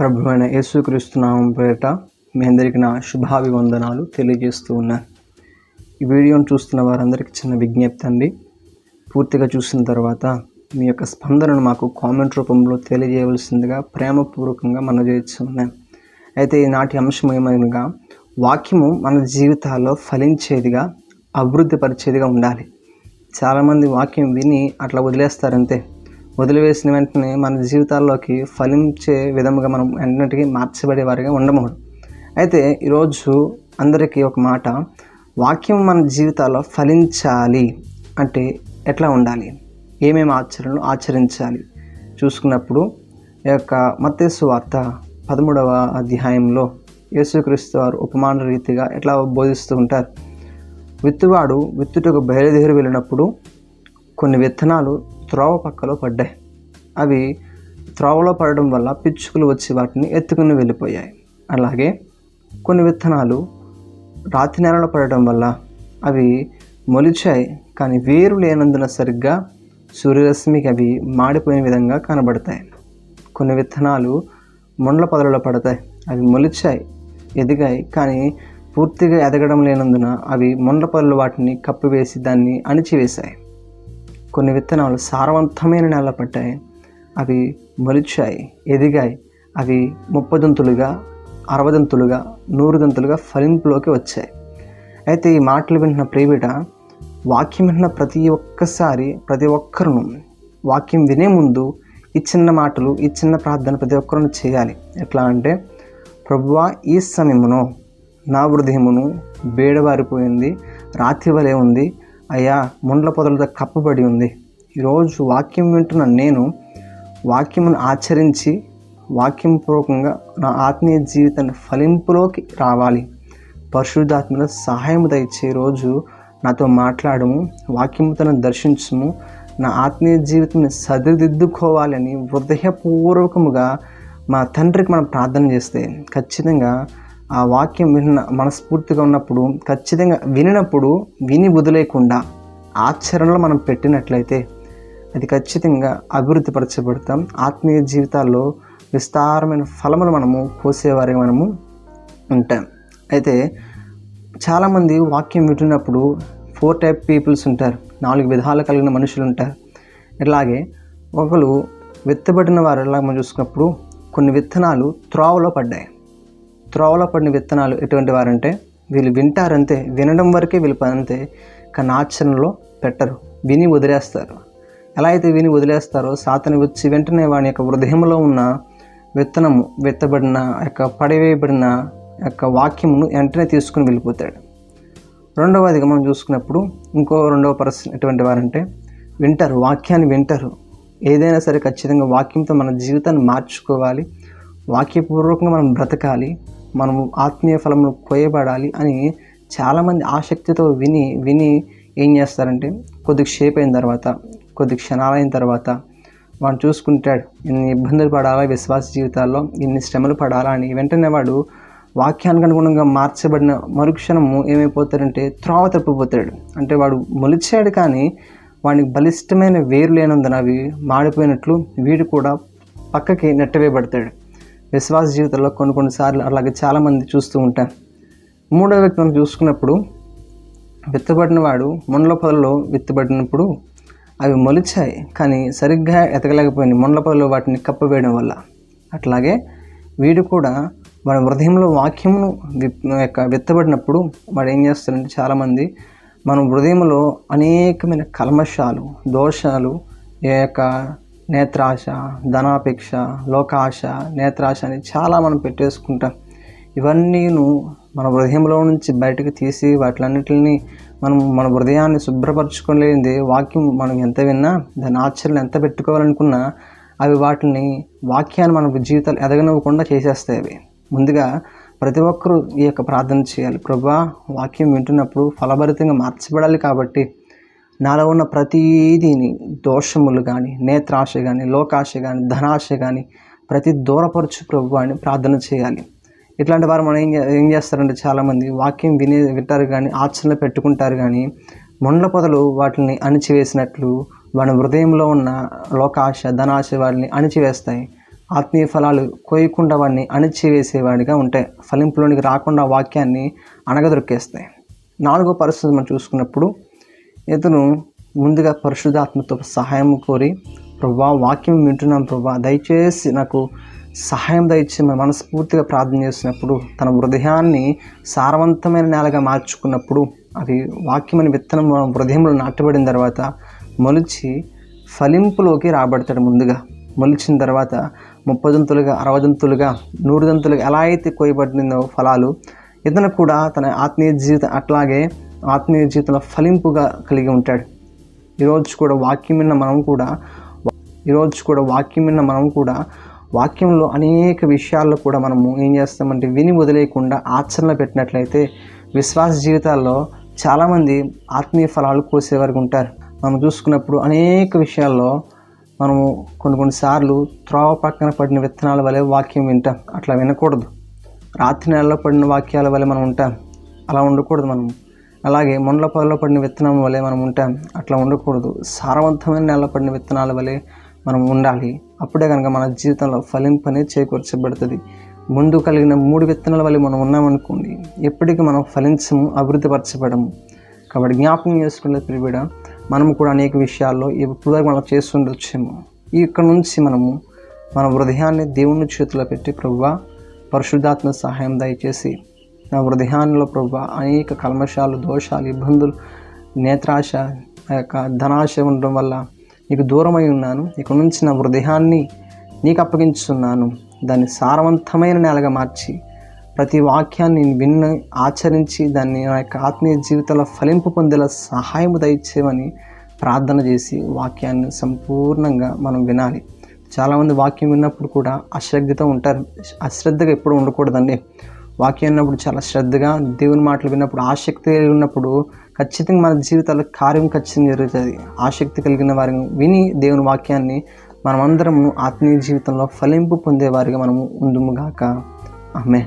ప్రభు అయిన యేసుక్రీస్తునామం పేరిట మీ అందరికీ నా శుభాభివందనాలు తెలియజేస్తూ ఉన్నాను ఈ వీడియోను చూస్తున్న వారందరికీ చిన్న విజ్ఞప్తి అండి. పూర్తిగా చూసిన తర్వాత మీ యొక్క స్పందనను మాకు కామెంట్ రూపంలో తెలియజేయవలసిందిగా ప్రేమపూర్వకంగా మనం చేయొచ్చు అయితే ఈనాటి అంశం ఏమనగా వాక్యము మన జీవితాల్లో ఫలించేదిగా అభివృద్ధి పరిచేదిగా ఉండాలి. చాలామంది వాక్యం విని అట్లా వదిలేస్తారంతే. వదిలివేసిన వెంటనే మన జీవితాల్లోకి ఫలించే విధముగా మనం ఎన్నటికీ మార్చబడే వారిగా ఉండమూడదు అయితే ఈరోజు అందరికీ ఒక మాట వాక్యం మన జీవితాల్లో ఫలించాలి అంటే ఎట్లా ఉండాలి? ఏమేమి ఆచరణలు ఆచరించాలి? చూసుకున్నప్పుడు ఈ యొక్క మత్స్సు వార్త పదమూడవ అధ్యాయంలో యేసుక్రీస్తు వారు ఉపమాన రీతిగా ఎట్లా బోధిస్తూ ఉంటారు? విత్తువాడు విత్తుటకు బయలుదేరి వెళ్ళినప్పుడు కొన్ని విత్తనాలు త్రోవ పక్కలో పడ్డాయి. అవి త్రోవలో పడడం వల్ల పిచ్చుకలు వచ్చి వాటిని ఎత్తుకుని వెళ్ళిపోయాయి. అలాగే కొన్ని విత్తనాలు రాతి నేలలో పడడం వల్ల అవి మొలిచాయి కానీ వేరు లేనందున సరిగ్గా సూర్యరశ్మికి అవి మాడిపోయిన విధంగా కనబడతాయి. కొన్ని విత్తనాలు మొండ్ల పొదలలో పడతాయి అవి మొలిచాయి ఎదిగాయి కానీ పూర్తిగా ఎదగడం లేనందున అవి మొండ్ల పొదలు వాటిని కప్పివేసి దాన్ని అణిచివేశాయి. కొన్ని విత్తనాలు సారవంతమైన నేల పడ్డాయి అవి మొలిచాయి ఎదిగాయి. అవి ముప్పదంతులుగా అరవదంతులుగా నూరుదంతులుగా ఫలింపులోకి వచ్చాయి. అయితే ఈ మాటలు వింటున్న ప్రేమిట వాక్యం వింటున్న ప్రతి ఒక్కసారి ప్రతి ఒక్కరును వాక్యం వినే ముందు ఈ చిన్న మాటలు ఈ చిన్న ప్రార్థన ప్రతి ఒక్కరును చేయాలి. ఎట్లా అంటే ప్రభువా ఈ సమయమును నా హృదయమును బేడవారిపోయింది రాత్రి వలె ఉంది. అయ్యా ముండ్ల పొదలతో కప్పబడి ఉంది. ఈరోజు వాక్యం వింటున్న నేను వాక్యమును ఆచరించి వాక్యం పూర్వకంగా నా ఆత్మీయ జీవితాన్ని ఫలింపులోకి రావాలి. పరిశుద్ధాత్మల సహాయం దయచే రోజు నాతో మాట్లాడము వాక్యముతను దర్శించము నా ఆత్మీయ జీవితాన్ని సరిదిద్దుకోవాలని హృదయపూర్వకముగా మా తండ్రికి మనం ప్రార్థన చేస్తే ఖచ్చితంగా ఆ వాక్యం విన్న మనస్ఫూర్తిగా ఉన్నప్పుడు ఖచ్చితంగా వినినప్పుడు విని వదిలేకుండా ఆచరణలో మనం పెట్టినట్లయితే అది ఖచ్చితంగా అభివృద్ధి పరచబడతాం ఆత్మీయ జీవితాల్లో విస్తారమైన ఫలములు మనము కోసేవారి మనము ఉంటాం. అయితే చాలామంది వాక్యం వింటున్నప్పుడు ఫోర్ టైప్ పీపుల్స్ ఉంటారు. నాలుగు విధాలు కలిగిన మనుషులు ఉంటారు. ఇట్లాగే ఒకరు విత్తబడిన వారు ఎలా మనం చూసుకున్నప్పుడు కొన్ని విత్తనాలు త్రోవలో పడ్డాయి. త్రోవలో పడిన విత్తనాలు ఎటువంటి వారంటే వీళ్ళు వింటారంతే వినడం వరకే వీళ్ళు అంతే. కానీ ఆచరణలో పెట్టరు. విని వదిలేస్తారు. ఎలా అయితే విని వదిలేస్తారో సాతని వచ్చి వెంటనే వాని యొక్క హృదయంలో ఉన్న విత్తనము విత్తబడిన యొక్క పడివేయబడిన యొక్క వాక్యమును వెంటనే తీసుకుని వెళ్ళిపోతాడు. రెండవదిగా మనం చూసుకున్నప్పుడు ఇంకో రెండవ పర్సన్ ఎటువంటి వారంటే వింటారు వాక్యాన్ని వింటారు. ఏదైనా సరే ఖచ్చితంగా వాక్యంతో మన జీవితాన్ని మార్చుకోవాలి. వాక్యపూర్వకంగా మనం బ్రతకాలి. మనము ఆత్మీయ ఫలమును కోయబడాలి అని చాలామంది ఆసక్తితో విని విని ఏం చేస్తారంటే కొద్దిగా షేప్ అయిన తర్వాత కొద్ది క్షణాలైన తర్వాత వాడు చూసుకుంటాడు ఎన్ని ఇబ్బందులు పడాలా విశ్వాస జీవితాల్లో? ఎన్ని శ్రమలు పడాలా? అని. వెంటనే వాడు వాక్యానికి అనుగుణంగా మార్చబడిన మరుక్షణము ఏమైపోతాడంటే త్రోవ తప్పిపోతాడు. అంటే వాడు మొలిచాడు కానీ వాడికి బలిష్టమైన వేరు లేనందున అవి మాడిపోయినట్లు వీడు కూడా పక్కకి నెట్టవేయబడతాడు. విశ్వాస జీవితంలో కొన్ని కొన్నిసార్లు అలాగే చాలామంది చూస్తూ ఉంటాం. మూడో వ్యక్తి మనం చూసుకున్నప్పుడు విత్తబడిన వాడు మొండ్ల పొదల్లో విత్తబడినప్పుడు అవి మొలిచాయి కానీ సరిగ్గా ఎతకలేకపోయింది. ముండ్లపల్లి వాటిని కప్పవేయడం వల్ల. అట్లాగే వీడు కూడా వాడి హృదయంలో వాక్యమును యొక్క విత్తబడినప్పుడు వాడు ఏం చేస్తారంటే చాలామంది మన హృదయంలో అనేకమైన కల్మషాలు దోషాలు ఈ యొక్క నేత్రాశ ధనాపేక్ష లోకాశ నేత్రాశ అని చాలా మనం పెట్టేసుకుంటాం. ఇవన్నీను మన హృదయంలో నుంచి బయటకు తీసి వాటిలన్నిటిని మనం మన హృదయాన్ని శుభ్రపరచుకోలేనిది వాక్యం మనం ఎంత విన్నా దాని ఆచరణ ఎంత పెట్టుకోవాలనుకున్నా అవి వాటిని వాక్యాన్ని మన జీవితాలు ఎదగనివ్వకుండా చేసేస్తాయి అవి. ముందుగా ప్రతి ఒక్కరూ ఈ యొక్క ప్రార్థన చేయాలి. ప్రభా వాక్యం వింటున్నప్పుడు ఫలభరితంగా మార్చబడాలి కాబట్టి నాలో ఉన్న ప్రతిదీని దోషములు కానీ నేత్రాశ కానీ లోకాశ కానీ ధనాశ కానీ ప్రతి దూరపరచు ప్రభు అని ప్రార్థన చేయాలి. ఇట్లాంటి వారు మనం ఏం ఏం చేస్తారంటే చాలామంది వాక్యం వినే వింటారు కానీ ఆచరణలో పెట్టుకుంటారు కానీ మొండ్ల పొదలు వాటిని అణిచివేసినట్లు వాడి హృదయంలో ఉన్న లోకాశ ధనాశ వాటిని అణిచివేస్తాయి. ఆత్మీయ ఫలాలు కోయకుండా వాడిని అణిచివేసేవాడిగా ఉంటాయి. ఫలింపులోనికి రాకుండా వాక్యాన్ని అణగదొరికేస్తాయి. నాలుగో పరిస్థితి మనం చూసుకున్నప్పుడు ఇతను ముందుగా పరిశుద్ధాత్మతో సహాయం కోరి ప్రభా వాక్యం వింటున్నాం ప్రభా దయచేసి నాకు సహాయం దయచేసి మనస్ఫూర్తిగా ప్రార్థన చేసినప్పుడు తన హృదయాన్ని సారవంతమైన నేలగా మార్చుకున్నప్పుడు అది వాక్యమని విత్తనం మన హృదయంలో నాటబడిన తర్వాత మొలిచి ఫలింపులోకి రాబడతాడు ముందుగా. మొలిచిన తర్వాత ముప్పదంతులుగా అరవదంతులుగా నూరుదంతులుగా ఎలా అయితే కోయబడిందో ఫలాలు ఇతను కూడా తన ఆత్మీయ జీవితం అట్లాగే ఆత్మీయ జీవితంలో ఫలింపుగా కలిగి ఉంటాడు. ఈరోజు కూడా వాక్యం విన్న మనం కూడా ఈరోజు కూడా వాక్యం విన్న మనం కూడా వాక్యంలో అనేక విషయాల్లో కూడా మనము ఏం చేస్తామంటే విని వదిలేయకుండా ఆచరణలో పెట్టినట్లయితే విశ్వాస జీవితాల్లో చాలామంది ఆత్మీయ ఫలాలు కోసే ఉంటారు. మనం చూసుకున్నప్పుడు అనేక విషయాల్లో మనము కొన్ని కొన్నిసార్లు త్రోవ పక్కన పడిన విత్తనాల వలె వాక్యం వింటాం. అట్లా వినకూడదు. రాత్రి నెలలో పడిన వాక్యాల వలె మనం ఉంటాం. అలా ఉండకూడదు మనం. అలాగే మొండల పొలలో పడిన విత్తనం వలె మనం ఉంటాం. అట్లా ఉండకూడదు. సారవంతమైన నెలలో పడిన విత్తనాల వలె మనం ఉండాలి. అప్పుడే కనుక మన జీవితంలో ఫలింపు అనేది చేకూర్చబడుతుంది. ముందు కలిగిన మూడు విత్తనాల వల్ల మనం ఉన్నామనుకోండి ఎప్పటికీ మనం ఫలించము అభివృద్ధిపరచబడము. కాబట్టి జ్ఞాపకం చేసుకునే పిలిబిడ మనము కూడా అనేక విషయాల్లో ఇప్పుడు మనం చేస్తుండొచ్చేమో. ఇక్కడ నుంచి మనము మన హృదయాన్ని దేవుని చేతిలో పెట్టి ప్రభువా పరిశుద్ధాత్మ సహాయం దయచేసి నా హృదయాన్నిలో ప్రభు అనేక కల్మషాలు దోషాలు ఇబ్బందులు నేత్రాశ ఆ యొక్క ధనాశ ఉండడం వల్ల నీకు దూరమై ఉన్నాను. ఇక నుంచి నా హృదయాన్ని నీకు అప్పగించున్నాను దాన్ని సారవంతమైన నేలగా మార్చి ప్రతి వాక్యాన్ని విన్న ఆచరించి దాన్ని నా యొక్క ఆత్మీయ జీవితంలో ఫలింపు పొందేలా సహాయము దయచేయమని ప్రార్థన చేసి వాక్యాన్ని సంపూర్ణంగా మనం వినాలి. చాలామంది వాక్యం విన్నప్పుడు కూడా అశ్రద్ధతో ఉంటారు. అశ్రద్ధగా ఎప్పుడు ఉండకూడదండి. వాక్యం విన్నప్పుడు చాలా శ్రద్ధగా దేవుని మాటలు విన్నప్పుడు ఆసక్తి ఉన్నప్పుడు ఖచ్చితంగా మన జీవితాల్లో కార్యం ఖచ్చితంగా జరుగుతుంది. ఆసక్తి కలిగిన వారిని విని దేవుని వాక్యాన్ని మనమందరము ఆత్మీయ జీవితంలో ఫలింపు పొందేవారిగా మనము ఉండుముగాక ఆమె